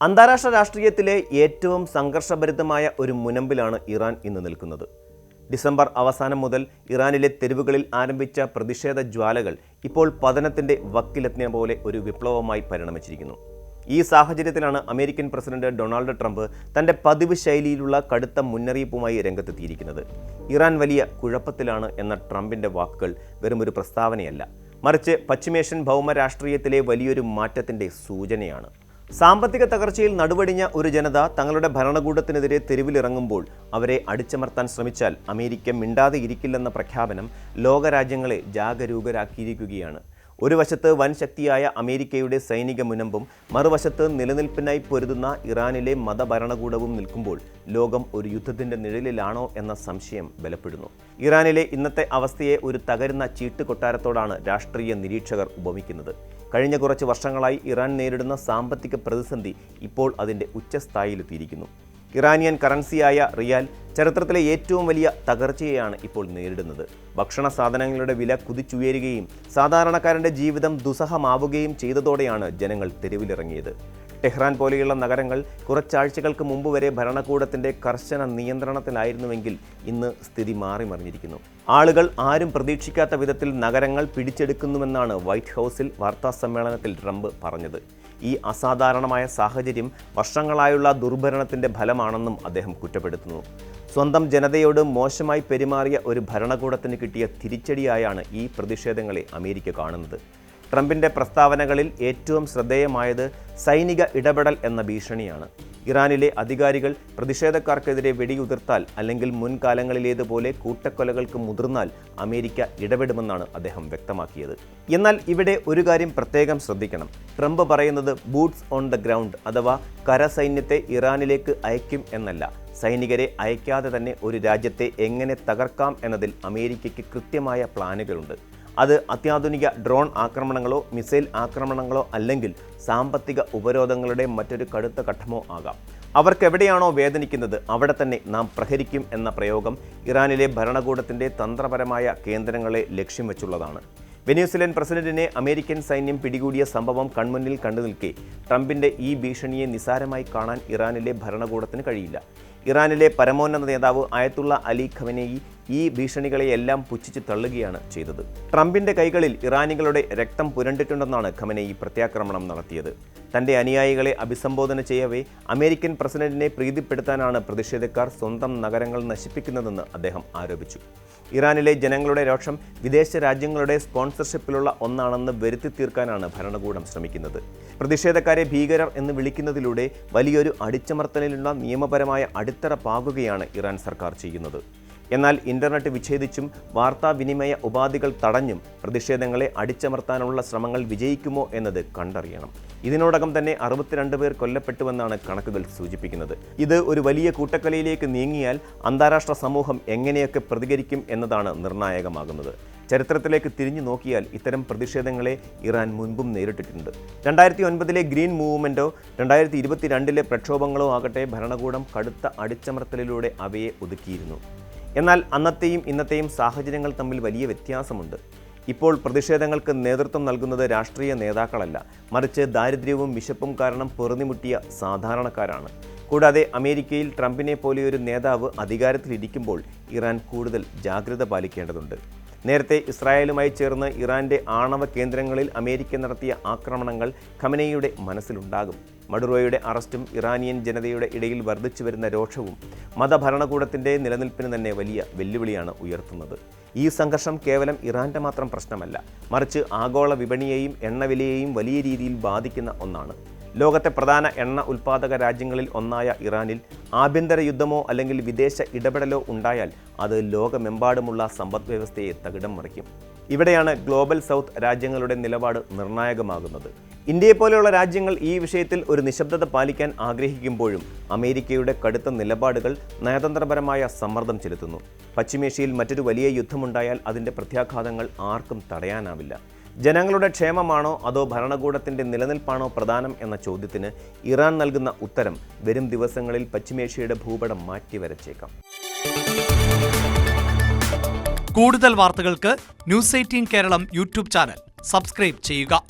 അന്താരാഷ്ട്ര രാഷ്ട്രീയത്തിലെ ഏറ്റവും സംഘർഷഭരിതമായ ഒരു മുനമ്പിലാണ് ഇറാൻ ഇന്ന് നിൽക്കുന്നത്. ഡിസംബർ അവസാനം മുതൽ ഇറാനിലെ തെരുവുകളിൽ ആരംഭിച്ച പ്രതിഷേധ ജ്വാലകൾ ഇപ്പോൾ പതനത്തിന്റെ വക്കിലെത്തിയ പോലെ ഒരു വിപ്ലവമായി പരിണമിച്ചിരിക്കുന്നു. ഈ സാഹചര്യത്തിലാണ് അമേരിക്കൻ പ്രസിഡന്റ് ഡൊണാൾഡ് ട്രംപ് തന്റെ പതിവ് ശൈലിയിലുള്ള കടുത്ത മുന്നറിയിപ്പുമായി രംഗത്തെത്തിയിരിക്കുന്നത്. ഇറാൻ വലിയ കുഴപ്പത്തിലാണ് എന്ന ട്രംപിന്റെ വാക്കുകൾ വെറും ഒരു പ്രസ്താവനയല്ല. മറിച്ച് പശ്ചിമേഷ്യൻ ഭൗമരാഷ്ട്രീയത്തിലെ വലിയൊരു മാറ്റത്തിന്റെ സൂചനയാണ്. സാമ്പത്തിക തകർച്ചയിൽ നടുവടിഞ്ഞ ഒരു ജനത തങ്ങളുടെ ഭരണകൂടത്തിനെതിരെ തെരുവിലിറങ്ങുമ്പോൾ അവരെ അടിച്ചമർത്താൻ ശ്രമിച്ചാൽ അമേരിക്ക മിണ്ടാതെ ഇരിക്കില്ലെന്ന പ്രഖ്യാപനം ലോകരാജ്യങ്ങളെ ജാഗരൂകരാക്കിയിരിക്കുകയാണ്. ഒരു വശത്ത് വൻ ശക്തിയായ അമേരിക്കയുടെ സൈനിക മുനമ്പും മറുവശത്ത് നിലനിൽപ്പിനായി പൊരുതുന്ന ഇറാനിലെ മതഭരണകൂടവും നിൽക്കുമ്പോൾ ലോകം ഒരു യുദ്ധത്തിന്റെ നിഴലിലാണോ എന്ന സംശയം ബലപ്പെടുന്നു. ഇറാനിലെ ഇന്നത്തെ അവസ്ഥയെ ഒരു തകരുന്ന ചീട്ടുകൊട്ടാരത്തോടാണ് രാഷ്ട്രീയ നിരീക്ഷകർ ഉപമിക്കുന്നത്. കഴിഞ്ഞ കുറച്ച് വർഷങ്ങളായി ഇറാൻ നേരിടുന്ന സാമ്പത്തിക പ്രതിസന്ധി ഇപ്പോൾ അതിന്റെ ഉച്ചസ്ഥായിലെത്തിയിരിക്കുന്നു ഇറാനിയൻ കറൻസിയായ റിയാൽ ചരിത്രത്തിലെ ഏറ്റവും വലിയ തകർച്ചയെയാണ് ഇപ്പോൾ നേരിടുന്നത്. ഭക്ഷണ സാധനങ്ങളുടെ വില കുതിച്ചുയരുകയും സാധാരണക്കാരന്റെ ജീവിതം ദുസ്സഹമാവുകയും ചെയ്തതോടെയാണ് ജനങ്ങൾ തെരുവിലിറങ്ങിയത്. ടെഹ്റാൻ പോലെയുള്ള നഗരങ്ങൾ കുറച്ചാഴ്ചകൾക്ക് മുമ്പ് വരെ ഭരണകൂടത്തിന്റെ കർശന നിയന്ത്രണത്തിലായിരുന്നുവെങ്കിൽ ഇന്ന് സ്ഥിതി മാറിമറിഞ്ഞിരിക്കുന്നു. ആളുകൾ ആരും പ്രതീക്ഷിക്കാത്ത വിധത്തിൽ നഗരങ്ങൾ പിടിച്ചെടുക്കുന്നുവെന്നാണ് വൈറ്റ് ഹൗസിൽ വാർത്താ സമ്മേളനത്തിൽ ട്രംപ് പറഞ്ഞത്. ഈ അസാധാരണമായ സാഹചര്യം വർഷങ്ങളായുള്ള ദുർഭരണത്തിന്റെ ഫലമാണെന്നും അദ്ദേഹം കുറ്റപ്പെടുത്തുന്നു. സ്വന്തം ജനതയോട് മോശമായി പെരുമാറിയ ഒരു ഭരണകൂടത്തിന് കിട്ടിയ തിരിച്ചടിയായാണ് ഈ പ്രതിഷേധങ്ങളെ അമേരിക്ക കാണുന്നത്. ട്രംപിന്റെ പ്രസ്താവനകളിൽ ഏറ്റവും ശ്രദ്ധേയമായത് സൈനിക ഇടപെടൽ എന്ന ഭീഷണിയാണ്. ഇറാനിലെ അധികാരികൾ പ്രതിഷേധക്കാർക്കെതിരെ വെടിയുതിർത്താൽ അല്ലെങ്കിൽ മുൻകാലങ്ങളിലേതുപോലെ കൂട്ടക്കൊലകൾക്ക് മുതിർന്നാൽ അമേരിക്ക ഇടപെടുമെന്നാണ് അദ്ദേഹം വ്യക്തമാക്കിയത്. എന്നാൽ ഇവിടെ ഒരു കാര്യം പ്രത്യേകം ശ്രദ്ധിക്കണം. ട്രംപ് പറയുന്നത് ബൂട്ട്സ് ഓൺ ദ ഗ്രൗണ്ട് അഥവാ കരസൈന്യത്തെ ഇറാനിലേക്ക് അയക്കും എന്നല്ല. സൈനികരെ അയക്കാതെ തന്നെ ഒരു രാജ്യത്തെ എങ്ങനെ തകർക്കാം എന്നതിൽ അമേരിക്കയ്ക്ക് കൃത്യമായ പ്ലാനുകളുണ്ട്. അത് അത്യാധുനിക ഡ്രോൺ ആക്രമണങ്ങളോ മിസൈൽ ആക്രമണങ്ങളോ അല്ലെങ്കിൽ സാമ്പത്തിക ഉപരോധങ്ങളുടെ മറ്റൊരു കടുത്ത ഘട്ടമോ ആകാം. അവർക്ക് എവിടെയാണോ വേദനിക്കുന്നത് അവിടെ തന്നെ നാം പ്രഹരിക്കും എന്ന പ്രയോഗം ഇറാനിലെ ഭരണകൂടത്തിന്റെ തന്ത്രപരമായ കേന്ദ്രങ്ങളെ ലക്ഷ്യം വെച്ചുള്ളതാണ്. വെനീസിലൻ പ്രസിഡന്റിനെ അമേരിക്കൻ സൈന്യം പിടികൂടിയ സംഭവം കൺമുന്നിൽ കണ്ടു നിൽക്കെ ട്രംപിന്റെ ഈ ഭീഷണിയെ നിസാരമായി കാണാൻ ഇറാനിലെ ഭരണകൂടത്തിന് കഴിയില്ല. ഇറാനിലെ പരമോന്നത നേതാവ് ആയത്തുള്ള അലി ഖമനേയി ഈ ഭീഷണികളെയെല്ലാം പുച്ഛിച്ച് തള്ളുകയാണ് ചെയ്തത്. ട്രംപിന്റെ കൈകളിൽ ഇറാനികളുടെ രക്തം പുരണ്ടിട്ടുണ്ടെന്നാണ് ഈ പ്രത്യാക്രമണം നടത്തിയത്. തന്റെ അനുയായികളെ അഭിസംബോധന ചെയ്യവേ അമേരിക്കൻ പ്രസിഡന്റിനെ പ്രീതിപ്പെടുത്താനാണ് പ്രതിഷേധക്കാർ സ്വന്തം നഗരങ്ങൾ നശിപ്പിക്കുന്നതെന്ന് അദ്ദേഹം ആരോപിച്ചു. ഇറാനിലെ ജനങ്ങളുടെ രോഷം വിദേശ രാജ്യങ്ങളുടെ സ്പോൺസർഷിപ്പിലുള്ള ഒന്നാണെന്ന് വരുത്തി തീർക്കാനാണ് ഭരണകൂടം ശ്രമിക്കുന്നത്. പ്രതിഷേധക്കാരെ ഭീകരർ എന്ന് വിളിക്കുന്നതിലൂടെ വലിയൊരു അടിച്ചമർത്തലിലുള്ള നിയമപരമായ അടിത്തറ പാകുകയാണ് ഇറാൻ സർക്കാർ ചെയ്യുന്നത്. എന്നാൽ ഇന്റർനെറ്റ് വിച്ഛേദിച്ചും വാർത്താവിനിമയ ഉപാധികൾ തടഞ്ഞും പ്രതിഷേധങ്ങളെ അടിച്ചമർത്താനുള്ള ശ്രമങ്ങൾ വിജയിക്കുമോ എന്നത് കണ്ടറിയണം. ഇതിനോടകം തന്നെ അറുപത്തിരണ്ട് പേർ കൊല്ലപ്പെട്ടുവെന്നാണ് കണക്കുകൾ സൂചിപ്പിക്കുന്നത്. ഇത് ഒരു വലിയ കൂട്ടക്കൊലയിലേക്ക് നീങ്ങിയാൽ അന്താരാഷ്ട്ര സമൂഹം എങ്ങനെയൊക്കെ പ്രതികരിക്കും എന്നതാണ് നിർണായകമാകുന്നത്. ചരിത്രത്തിലേക്ക് തിരിഞ്ഞു നോക്കിയാൽ ഇത്തരം പ്രതിഷേധങ്ങളെ ഇറാൻ മുൻപും നേരിട്ടിട്ടുണ്ട്. രണ്ടായിരത്തി ഒൻപതിലെ ഗ്രീൻ മൂവ്മെന്റോ രണ്ടായിരത്തി ഇരുപത്തിരണ്ടിലെ പ്രക്ഷോഭങ്ങളോ ആകട്ടെ ഭരണകൂടം കടുത്ത അടിച്ചമർത്തലിലൂടെ അവയെ ഒതുക്കിയിരുന്നു. എന്നാൽ അന്നത്തെയും ഇന്നത്തെയും സാഹചര്യങ്ങൾ തമ്മിൽ വലിയ വ്യത്യാസമുണ്ട്. ഇപ്പോൾ പ്രതിഷേധങ്ങൾക്ക് നേതൃത്വം നൽകുന്നത് രാഷ്ട്രീയ നേതാക്കളല്ല. മറിച്ച് ദാരിദ്ര്യവും വിശപ്പും കാരണം പൊറുതിമുട്ടിയ സാധാരണക്കാരാണ്. കൂടാതെ അമേരിക്കയിൽ ട്രംപിനെ പോലെയൊരു നേതാവ് അധികാരത്തിലിരിക്കുമ്പോൾ ഇറാൻ കൂടുതൽ ജാഗ്രത പാലിക്കേണ്ടതുണ്ട്. നേരത്തെ ഇസ്രായേലുമായി ചേർന്ന് ഇറാന്റെ ആണവ കേന്ദ്രങ്ങളിൽ അമേരിക്ക നടത്തിയ ആക്രമണങ്ങൾ ഖമനയുടെ മനസ്സിലുണ്ടാകും. മഡുറോയുടെ അറസ്റ്റും ഇറാനിയൻ ജനതയുടെ ഇടയിൽ വർദ്ധിച്ചു വരുന്ന രോഷവും മതഭരണകൂടത്തിന്റെ നിലനിൽപ്പിന് തന്നെ വലിയ വെല്ലുവിളിയാണ് ഉയർത്തുന്നത്. ഈ സംഘർഷം കേവലം ഇറാന്റെ മാത്രം പ്രശ്നമല്ല മറിച്ച് ആഗോള വിപണിയെയും എണ്ണവിലയെയും വലിയ രീതിയിൽ ബാധിക്കുന്ന ഒന്നാണ്. ലോകത്തെ പ്രധാന എണ്ണ ഉൽപ്പാദക രാജ്യങ്ങളിൽ ഒന്നായ ഇറാനിൽ ആഭ്യന്തര യുദ്ധമോ അല്ലെങ്കിൽ വിദേശ ഇടപെടലോ ഉണ്ടായാൽ അത് ലോകമെമ്പാടുമുള്ള സമ്പദ് വ്യവസ്ഥയെ തകിടം മറിക്കും. ഇവിടെയാണ് ഗ്ലോബൽ സൗത്ത് രാജ്യങ്ങളുടെ നിലപാട് നിർണായകമാകുന്നത്. ഇന്ത്യയെപ്പോലെയുള്ള രാജ്യങ്ങൾ ഈ വിഷയത്തിൽ ഒരു നിശബ്ദത പാലിക്കാൻ ആഗ്രഹിക്കുമ്പോഴും അമേരിക്കയുടെ കടുത്ത നിലപാടുകൾ നയതന്ത്രപരമായ സമ്മർദ്ദം ചെലുത്തുന്നു. പശ്ചിമേഷ്യയിൽ മറ്റൊരു വലിയ യുദ്ധമുണ്ടായാൽ അതിന്റെ പ്രത്യാഘാതങ്ങൾ ആർക്കും തടയാനാവില്ല. ജനങ്ങളുടെ ക്ഷേമമാണോ അതോ ഭരണകൂടത്തിന്റെ നിലനിൽപ്പാണോ പ്രധാനം എന്ന ചോദ്യത്തിന് ഇറാൻ നൽകുന്ന ഉത്തരം വരും ദിവസങ്ങളിൽ പശ്ചിമേഷ്യയുടെ ഭൂപടം മാറ്റിവരച്ചേക്കാം. കൂടുതൽ വാർത്തകൾക്ക് news eighteen Keralam YouTube channel subscribe ചെയ്യുക.